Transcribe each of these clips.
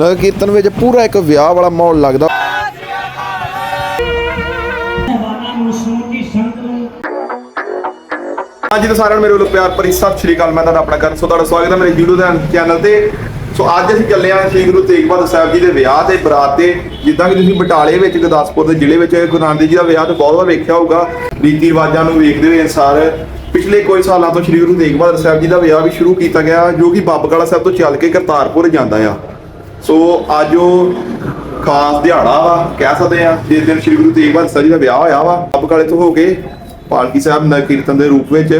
ਨਗਰ ਕੀਰਤਨ ਵਿੱਚ ਪੂਰਾ ਇੱਕ ਵਿਆਹ ਵਾਲਾ ਮਾਹੌਲ ਲੱਗਦਾ। ਅੱਜ ਤਾਂ ਸਾਰਿਆਂ ਨੂੰ ਮੇਰੇ ਵੱਲੋਂ ਪਿਆਰ ਭਰੀ ਸਤਿ ਸ਼੍ਰੀ ਅਕਾਲ। ਮੈਂ ਤੁਹਾਡਾ ਆਪਣਾ ਕਰਨ ਸੋ ਤੁਹਾਡਾ ਸਵਾਗਤ ਹੈ ਮੇਰੇ YouTube ਚੈਨਲ ਤੇ। ਸੋ ਅੱਜ ਅਸੀਂ ਚੱਲੇ ਹਾਂ ਸ੍ਰੀ ਗੁਰੂ ਤੇਗ ਬਹਾਦਰ ਸਾਹਿਬ ਜੀ ਦੇ ਵਿਆਹ ਤੇ, ਬਰਾਤ ਤੇ। ਜਿੱਦਾਂ ਕਿ ਤੁਸੀਂ ਬਟਾਲੇ ਵਿੱਚ, ਗੁਰਦਾਸਪੁਰ ਦੇ ਜ਼ਿਲ੍ਹੇ ਵਿੱਚ ਗੁਰੂ ਨਾਨਕ ਦੇਵ ਜੀ ਦਾ ਵਿਆਹ ਤੇ ਬਹੁਤ ਵਾਰ ਵੇਖਿਆ ਹੋਊਗਾ। ਰੀਤੀ ਰਿਵਾਜਾਂ ਨੂੰ ਵੇਖਦੇ ਹੋਏ ਅਨਸਾਰ ਪਿਛਲੇ ਕੋਈ ਸਾਲਾਂ ਤੋਂ ਸ੍ਰੀ ਗੁਰੂ ਤੇਗ ਬਹਾਦਰ ਸਾਹਿਬ ਜੀ ਦਾ ਵਿਆਹ ਵੀ ਸ਼ੁਰੂ ਕੀਤਾ ਗਿਆ, ਜੋ ਕਿ ਬਾਬਕਾਲਾ ਸਾਹਿਬ ਤੋਂ ਚੱਲ ਕੇ ਕਰਤਾਰਪੁਰ ਜਾਂਦਾ ਆ। ਸੋ ਅੱਜ ਉਹ ਖਾਸ ਦਿਹਾੜਾ ਵਾ, ਕਹਿ ਸਕਦੇ ਆ ਜਿਸ ਦਿਨ ਸ੍ਰੀ ਗੁਰੂ ਤੇਗ ਬਹਾਦਰ ਸਾਹਿਬ ਜੀ ਦਾ ਵਿਆਹ ਹੋਇਆ ਵਾ ਬਾਬਕਾਲੇ ਤੋਂ ਹੋ ਕੇ ਪਾਲਕੀ ਸਾਹਿਬ ਨਗਰ ਕੀਰਤਨ ਦੇ ਰੂਪ ਵਿੱਚ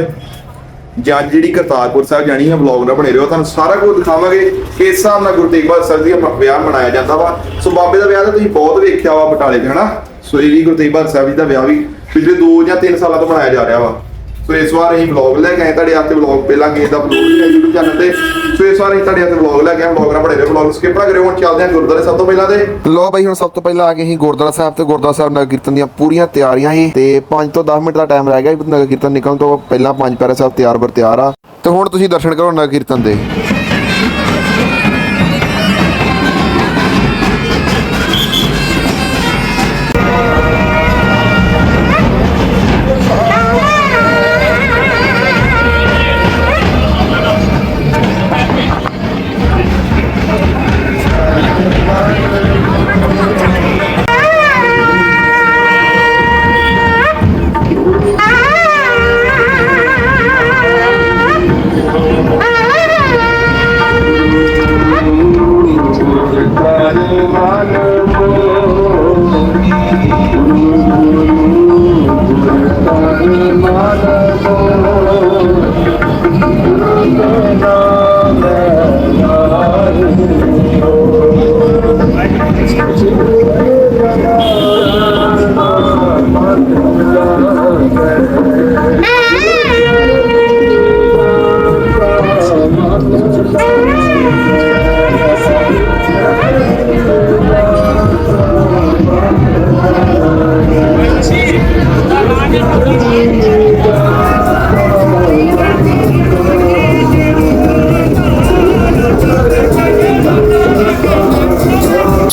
ਜਾਂ ਜਿਹੜੀ ਕਰਤਾਰਪੁਰ ਸਾਹਿਬ ਜਾਣੀ ਹੈ ਵਲੌਗ ਨਾਲ ਬਣੇ ਰਹੋ, ਤੁਹਾਨੂੰ ਸਾਰਾ ਕੁਝ ਦਿਖਾਵਾਂਗੇ, ਕਿਸ ਹਿਸਾਬ ਨਾਲ ਗੁਰੂ ਤੇਗ ਬਹਾਦਰ ਸਾਹਿਬ ਜੀ ਦਾ ਵਿਆਹ ਮਨਾਇਆ ਜਾਂਦਾ ਵਾ। ਸੋ ਬਾਬੇ ਦਾ ਵਿਆਹ ਤਾਂ ਤੁਸੀਂ ਬਹੁਤ ਵੇਖਿਆ ਵਾ ਬਟਾਲੇ 'ਚ, ਹਨਾ? ਸੋ ਇਹ ਵੀ ਗੁਰੂ ਤੇਗ ਬਹਾਦਰ ਸਾਹਿਬ ਜੀ ਦਾ ਵਿਆਹ ਵੀ ਪਿਛਲੇ 2 ਜਾਂ 3 ਸਾਲਾਂ ਤੋਂ ਮਨਾਇਆ ਜਾ ਰਿਹਾ ਵਾ। ਸੋ ਇਸ ਵਾਰ ਅਸੀਂ ਵਲੌਗ ਲੈ ਕੇ ਆਏ ਤੁਹਾਡੇ ਹੱਥ ਵਲੌਗ ਪਹਿਲਾਂ ਗਏ ਦਾ ਵਲੌਗ ਹੈ YouTube ਚੈਨਲ ਤੇ। ਸੋ ਇਸ ਵਾਰ ਅਸੀਂ ਤੁਹਾਡੇ ਹੱਥ ਵਲੌਗ ਲੈ ਕੇ ਆਏ ਵਲੌਗ ਨਾਲ ਬਣੇ ਰਹੋ ਵਲੌਗ ਸਕਿਪ ਨਾ ਕਰਿਓ। ਹੁਣ ਚੱਲਦੇ ਹਾਂ ਗੁਰਦੁਆਰੇ ਸਭ ਤੋਂ ਪਹਿਲਾਂ ਤੇ। ਲੋ ਬਈ, ਹੁਣ ਸਭ ਤੋਂ ਪਹਿਲਾਂ ਆ ਗਏ ਅਸੀਂ ਗੁਰਦੁਆਰਾ ਸਾਹਿਬ ਤੇ। ਗੁਰਦੁਆਰਾ ਸਾਹਿਬ ਨਗਰ ਕੀਰਤਨ ਦੀਆਂ ਪੂਰੀਆਂ ਤਿਆਰੀਆਂ ਸੀ ਤੇ 5 ਤੋਂ 10 ਮਿੰਟ ਦਾ ਟਾਈਮ ਰਹਿ ਗਿਆ ਨਗਰ ਕੀਰਤਨ ਨਿਕਲਣ ਤੋਂ। ਪਹਿਲਾਂ ਪੰਜ ਪਿਆਰੇ ਸਾਹਿਬ ਤਿਆਰ ਬਰ ਤਿਆਰ ਆ। ਤੇ ਹੁਣ ਤੁਸੀਂ ਦਰਸ਼ਨ ਕਰੋ ਨਗਰ ਕੀਰਤਨ ਦੇ।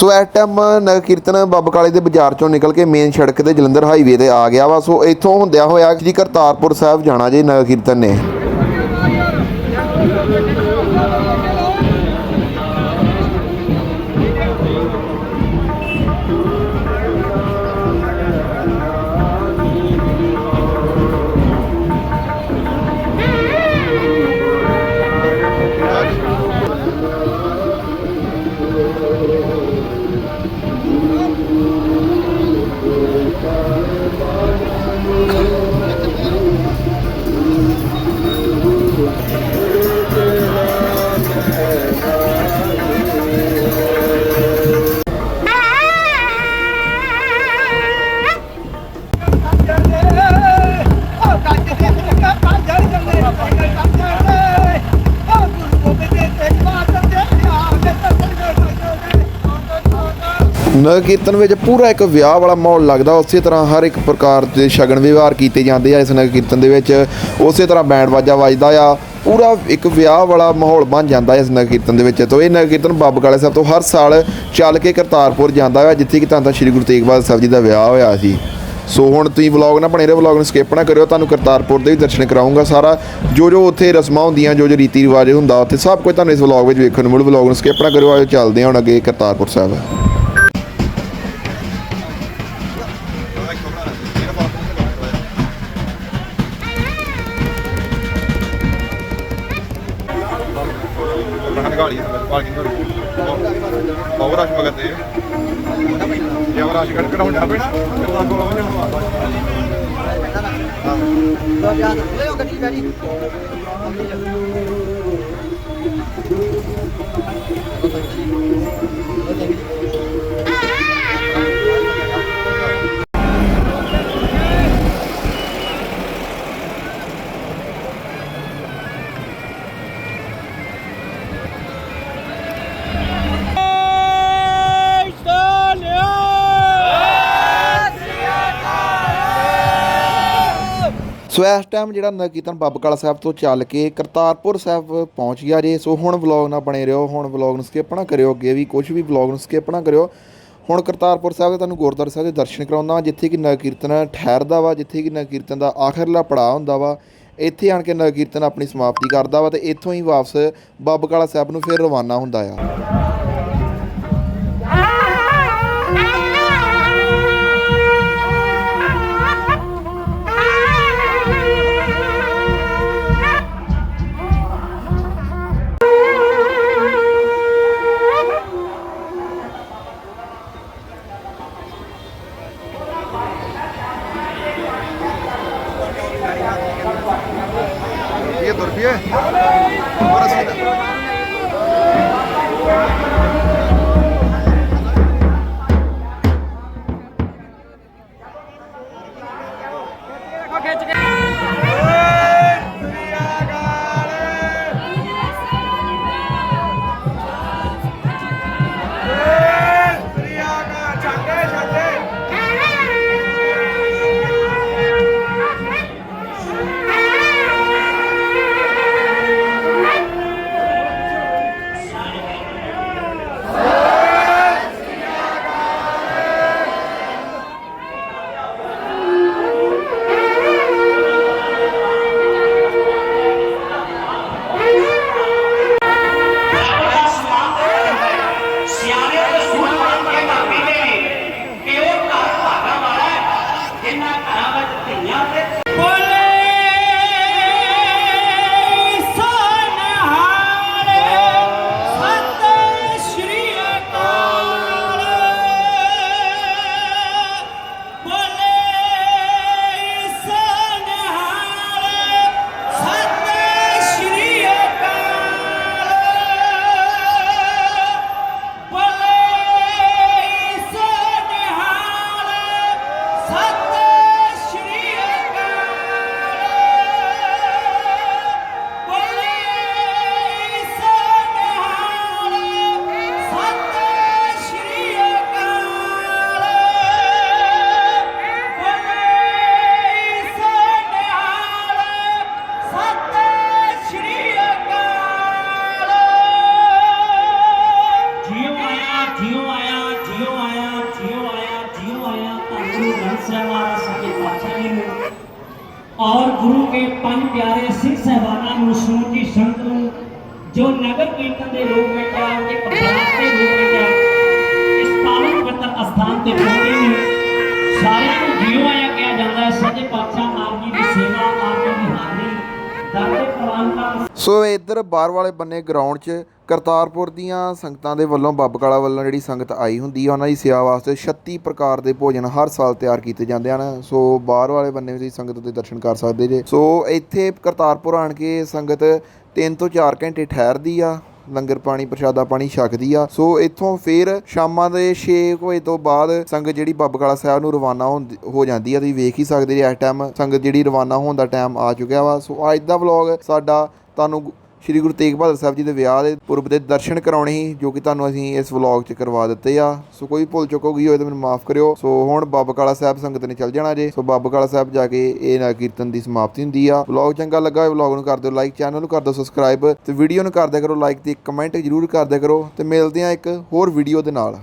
ਸੋ ਇਸ ਟਾਈਮ ਨਗਰ ਕੀਰਤਨ ਬਾਬਾ ਕਾਲੇ ਦੇ ਬਾਜ਼ਾਰ ਚੋਂ ਨਿਕਲ ਕੇ ਮੇਨ ਸੜਕ ਤੇ ਜਲੰਧਰ ਹਾਈਵੇ ਤੇ ਆ ਗਿਆ ਵਾ। ਸੋ ਇੱਥੋਂ ਹੁੰਦਿਆ ਹੋਇਆ ਜੀ ਕਰਤਾਰਪੁਰ ਸਾਹਿਬ ਜਾਣਾ ਜੇ ਨਗਰ ਕੀਰਤਨ ਨੇ। ਨਗਰ ਕੀਰਤਨ ਵਿੱਚ ਪੂਰਾ ਇੱਕ ਵਿਆਹ ਵਾਲਾ ਮਾਹੌਲ ਲੱਗਦਾ, ਉਸੇ ਤਰ੍ਹਾਂ ਹਰ ਇੱਕ ਪ੍ਰਕਾਰ ਦੇ ਸ਼ਗਨ ਵਿਵਹਾਰ ਕੀਤੇ ਜਾਂਦੇ ਆ ਇਸ ਨਗਰ ਕੀਰਤਨ ਦੇ ਵਿੱਚ। ਉਸੇ ਤਰ੍ਹਾਂ ਬੈਂਡ ਵਾਜਾ ਵੱਜਦਾ ਆ, ਪੂਰਾ ਇੱਕ ਵਿਆਹ ਵਾਲਾ ਮਾਹੌਲ ਬਣ ਜਾਂਦਾ ਹੈ ਇਸ ਨਗਰ ਕੀਰਤਨ ਦੇ ਵਿੱਚ। ਤੋਂ ਇਹ ਨਗਰ ਕੀਰਤਨ ਬਾਬਾ ਕਾਲੇ ਸਾਹਿਬ ਤੋਂ ਹਰ ਸਾਲ ਚੱਲ ਕੇ ਕਰਤਾਰਪੁਰ ਜਾਂਦਾ ਹੈ ਜਿੱਥੇ ਕਿ ਤਾਂ ਤਾਂ ਸ੍ਰੀ ਗੁਰੂ ਤੇਗ ਬਹਾਦਰ ਸਾਹਿਬ ਜੀ ਦਾ ਵਿਆਹ ਹੋਇਆ ਸੀ। ਸੋ ਹੁਣ ਤੁਸੀਂ ਵਲੌਗ ਨਾ ਬਣੇ ਰਹੋ, ਵਲੌਗ ਨੂੰ ਸਕਿਪ ਨਾ ਕਰਿਓ, ਤੁਹਾਨੂੰ ਕਰਤਾਰਪੁਰ ਦੇ ਵੀ ਦਰਸ਼ਨ ਕਰਾਉਂਗਾ ਸਾਰਾ। ਜੋ ਜੋ ਉੱਥੇ ਰਸਮਾਂ ਹੁੰਦੀਆਂ, ਜੋ ਜੋ ਰੀਤੀ ਰਿਵਾਜ ਹੁੰਦਾ, ਉੱਥੇ ਸਭ ਕੁਝ ਤੁਹਾਨੂੰ ਇਸ ਵਲੌਗ ਵਿੱਚ ਵੇਖਣ ਨੂੰ ਮਿਲੂ। ਵਲੌਗ ਨੂੰ ਸਕਿਪ ਨਾ ਕਰਿਓ ਆਜੋ ਚੱਲਦੇ ਹਾਂ ਹੁਣ ਅੱਗੇ ਕਰਤਾਰਪੁਰ ਸਾਹਿਬ। ਘਾਲੀ ਸੰਗਤ ਪਾਰਕਿੰਗ ਹੋਣੀ ਬਹੁਤ ਰਸ਼ ਮਗਰ ਤੇ ਜੇ ਉਹ ਰਸ਼ ਘਟ ਘਟਾਉਣ ਜਾ ਪੈਣਾ ਤੇ ਤਾਂ ਕੋਲ ਉਹਨੇ ਹੁਣ ਆ ਜਾ ਲੈ ਉਹ ਗੱਡੀ ਬੈਠੀ Thank you. ਸੋ ਇਸ ਟਾਈਮ ਜਿਹੜਾ ਨਗਰ ਕੀਰਤਨ ਬਾਬਾ ਕਾਲਾ ਸਾਹਿਬ ਤੋਂ ਚੱਲ ਕੇ ਕਰਤਾਰਪੁਰ ਸਾਹਿਬ ਪਹੁੰਚ ਗਿਆ ਜੇ। ਸੋ ਹੁਣ ਵਲੌਗ ਨਾ ਬਣੇ ਰਹੋ, ਹੁਣ ਵਲੌਗ ਨੂੰ ਸਕਿਪ ਨਾ ਕਰਿਓ ਅੱਗੇ ਵੀ ਕੁਝ ਵੀ ਵਲੌਗ ਨੂੰ ਸਕਿਪ ਨਾ ਕਰਿਓ। ਹੁਣ ਕਰਤਾਰਪੁਰ ਸਾਹਿਬ ਦੇ ਤੁਹਾਨੂੰ ਗੁਰਦੁਆਰਾ ਸਾਹਿਬ ਦੇ ਦਰਸ਼ਨ ਕਰਾਉਂਦਾ ਜਿੱਥੇ ਕਿ ਨਗਰ ਕੀਰਤਨ ਠਹਿਰਦਾ ਵਾ, ਜਿੱਥੇ ਕਿ ਨਗਰ ਕੀਰਤਨ ਦਾ ਆਖਰਲਾ ਪੜਾਅ ਹੁੰਦਾ ਵਾ। ਇੱਥੇ ਆਣ ਕੇ ਨਗਰ ਕੀਰਤਨ ਆਪਣੀ ਸਮਾਪਤੀ ਕਰਦਾ ਵਾ ਤੇ ਇੱਥੋਂ ਹੀ ਵਾਪਸ ਬਾਬਾ ਕਾਲਾ ਸਾਹਿਬ ਨੂੰ ਫਿਰ ਰਵਾਨਾ ਹੁੰਦਾ ਆ। ਜੋ ਨਗਰ ਕੀਰਤਨ ਦੇ ਰੂਪ ਵਿੱਚ ਆ ਤੇ ਪ੍ਰਸਾਦ ਦੇ ਰੂਪ ਵਿੱਚ ਆ, ਇਸ ਪਾਵਨ ਪਵਿੱਤਰ ਅਸਥਾਨ ਤੇ ਪਹੁੰਚੇ ਨੇ ਸਾਰਿਆਂ ਨੂੰ ਜਿਉ ਆਇਆ ਕਿਹਾ ਜਾਂਦਾ ਹੈ ਸੱਚੇ ਪਾਤਸ਼ਾਹ ਆਪ ਜੀ ਦੀ ਸੇਵਾ ਆਪ ਜੀ ਦੀ ਹਾਜ਼ਰੀ ਦਰ ਦੇ ਪ੍ਰਵਾਨ ਸੋ ਇੱਧਰ ਬਾਹਰ ਵਾਲੇ ਬੰਨੇ ਗਰਾਊਂਡ 'ਚ ਕਰਤਾਰਪੁਰ ਦੀਆਂ ਸੰਗਤਾਂ ਦੇ ਵੱਲੋਂ ਬਾਬਾ ਕਾਲਾ ਵੱਲੋਂ ਜਿਹੜੀ ਸੰਗਤ ਆਈ ਹੁੰਦੀ ਆ ਉਹਨਾਂ ਦੀ ਸੇਵਾ ਵਾਸਤੇ 36 ਪ੍ਰਕਾਰ ਦੇ ਭੋਜਨ ਹਰ ਸਾਲ ਤਿਆਰ ਕੀਤੇ ਜਾਂਦੇ ਹਨ। ਸੋ ਬਾਹਰ ਵਾਲੇ ਬੰਨੇ ਵੀ ਤੁਸੀਂ ਸੰਗਤ ਦੇ ਦਰਸ਼ਨ ਕਰ ਸਕਦੇ ਜੇ। ਸੋ ਇੱਥੇ ਕਰਤਾਰਪੁਰ ਆਣ ਕੇ ਸੰਗਤ 3 ਤੋਂ 4 ਘੰਟੇ ਠਹਿਰਦੀ ਆ, ਲੰਗਰ ਪਾਣੀ, ਪ੍ਰਸ਼ਾਦਾ ਪਾਣੀ ਛਕਦੀ ਆ। ਸੋ ਇੱਥੋਂ ਫੇਰ ਸ਼ਾਮਾਂ ਦੇ 6 ਵਜੇ ਤੋਂ ਬਾਅਦ ਸੰਗਤ ਜਿਹੜੀ ਬਾਬਾ ਕਾਲਾ ਸਾਹਿਬ ਨੂੰ ਰਵਾਨਾ ਹੁੰਦੀ- ਹੋ ਜਾਂਦੀ ਆ। ਤੁਸੀਂ ਵੇਖ ਹੀ ਸਕਦੇ ਜੇ ਇਸ ਟਾਈਮ ਸੰਗਤ ਜਿਹੜੀ ਰਵਾਨਾ ਹੋਣ ਦਾ ਟਾਈਮ ਆ ਚੁੱਕਿਆ ਵਾ। ਸੋ ਅੱਜ ਦਾ ਵਲੌਗ ਸਾਡਾ ਤੁਹਾਨੂੰ ਗੁ- ਸ਼੍ਰੀ ਗੁਰੂ ਤੇਗ ਬਹਾਦਰ ਸਾਹਿਬ ਜੀ ਦੇ ਵਿਆਹ ਦੇ ਪੁਰਬ ਦੇ ਦਰਸ਼ਨ ਕਰਾਉਣੇ ਸੀ, ਜੋ ਕਿ ਤੁਹਾਨੂੰ ਅਸੀਂ ਇਸ ਵਲੌਗ 'ਚ ਕਰਵਾ ਦਿੱਤੇ ਆ। ਸੋ ਕੋਈ ਭੁੱਲ ਚੁੱਕ ਹੋ ਗਈ ਹੋਏ ਤਾਂ ਮੈਨੂੰ ਮਾਫ ਕਰਿਓ। ਸੋ ਹੁਣ ਬਾਬਾ ਕਾਲਾ ਸਾਹਿਬ ਸੰਗਤ ਨੇ ਚੱਲ ਜਾਣਾ ਜੇ। ਸੋ ਬਾਬਾ ਕਾਲਾ ਸਾਹਿਬ ਜਾ ਕੇ ਇਹ ਨਾ ਕੀਰਤਨ ਦੀ ਸਮਾਪਤੀ ਹੁੰਦੀ ਆ। ਵਲੌਗ ਚੰਗਾ ਲੱਗਾ ਹੋਵੇ ਵਲੌਗ ਨੂੰ ਕਰ ਦਿਓ ਲਾਈਕ, ਚੈਨਲ ਨੂੰ ਕਰ ਦਿਓ ਸਬਸਕ੍ਰਾਈਬ ਤੇ ਵੀਡੀਓ ਨੂੰ ਕਰ ਦਿਆ ਕਰੋ ਲਾਈਕ ਤੇ ਕਮੈਂਟ ਜ਼ਰੂਰ ਕਰ ਦਿਆ ਕਰੋ। ਤੇ ਮਿਲਦੇ ਆ ਇੱਕ ਹੋਰ ਵੀਡੀਓ ਦੇ ਨਾਲ।